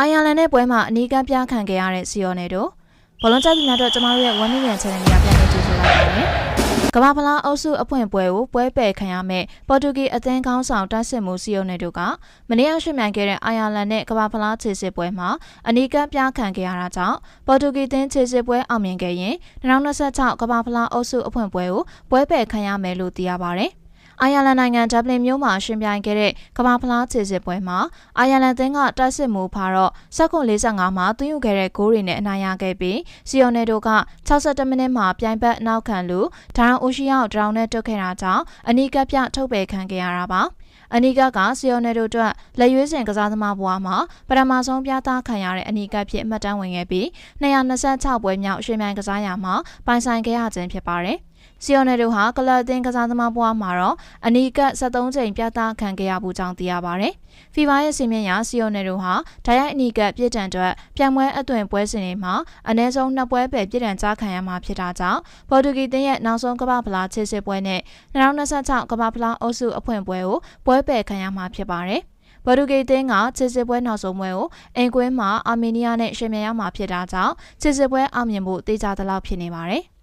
အိုင်ယာလန်နဲ့ပွဲမှာအနီးကပ်ပြခံခဲ့ရတဲ့စီယိုနယ်တို့ဘောလုံးကျသူများတို့ကျမတို့ရဲ့1 million channel ကြီးပြန်နေကြည့်ဆိုလိုက်ပါတယ်။ကမ္ဘာဖလားအုပ်စုအဖွင့်ပွဲကိုပွဲပယ်ခံရမဲ့ပေါ်တူဂီအသင်းကောင်းဆောင်တက်စစ်မှုစီယိုနယ်တို့ကမနေ့ကရွှေ့မြိုင်ခဲ့တဲ့အိုင်ယာလန်နဲ့ကမ္ဘာဖလားခြေစစ်ပွဲမှာအနီးကပ်ပြခံခဲ့ရတာကြောင့်ပေါ်တူဂီသင်းခြေစစ်ပွဲအောင်မြင်ခဲ့ရင်2026ကမ္ဘာဖလားအုပ်စုအဖွင့်ပွဲကိုပွဲပယ်ခံရမယ်လို့သိရပါတယ်။ အိုင်ယာလန်နိုင်ငံဒဗလင်မြို့မှာရှင်ပြိုင်ခဲ့တဲ့ကမ္ဘာဖလားခြေစစ်ပွဲမှာအိုင်ယာလန်သင်းကတိုက်စစ်မှုဖာတော့စက္ကွန်45မှာသွင်းယူခဲ့တဲ့ဂိုးတွေနဲ့အနိုင်ရခဲ့ပြီးစီယိုနယ်တို့က62မိနစ်မှာပြိုင်ဘက်နောက်ခံလူဒါရောင်အိုရှိယာကိုဒရောင်နဲ့တွတ်ခဲ့တာကြောင့်အနီးကပ်ပြထုတ်ပယ်ခံခဲ့ရတာပါအနီကကစီယိုနယ်တို့အတွက်လက်ရွေးစင်ကစားသမားဘွားမှာပထမဆုံးပြသခံရတဲ့အနီကဖြစ်အမှတ်တမ်းဝင်ခဲ့ပြီး226ပွဲမြောက်ရွှေမြိုင်ကစားရမှာပိုင်ဆိုင်ခဲ့ရခြင်းဖြစ်ပါတယ် စီယိုနယ်တို့ဟာကလပ်အသင်းကစားသမားဘွားမှာတော့အနီက73ချိန်ပြသခံခဲ့ရမှုကြောင့်သိရပါတယ်။ဖီဗာရဲ့စီမင်းရစီယိုနယ်တို့ဟာဓာတ်ရိုက်အနီကပြစ်ဒဏ်အတွက်ပြိုင်ပွဲအသွင်ပွဲစဉ်တွေမှာအနည်းဆုံးနှစ်ပွဲပဲပြစ်ဒဏ်ကြားခံရမှာဖြစ်တာကြောင့်ပေါ်တူဂီသင်းရဲ့နောက်ဆုံးကမ္ဘာဖလားခြေစစ်ပွဲနဲ့2026ကမ္ဘာဖလားအုပ်စုအဖွင့်ပွဲကိုပွဲပယ်ခံရမှာဖြစ်ပါတယ်။ဘော်ဒူဂေတင်းကခြေစစ်ပွဲနောက်ဆုံးပွဲကိုအင်ကွင်းမှာအာမေးနီးယားနဲ့ရှင်မြန်ရမှာဖြစ်တာကြောင့်ခြေစစ်ပွဲအောင်မြင်ဖို့တေချာသလောက်ဖြစ်နေပါတယ်။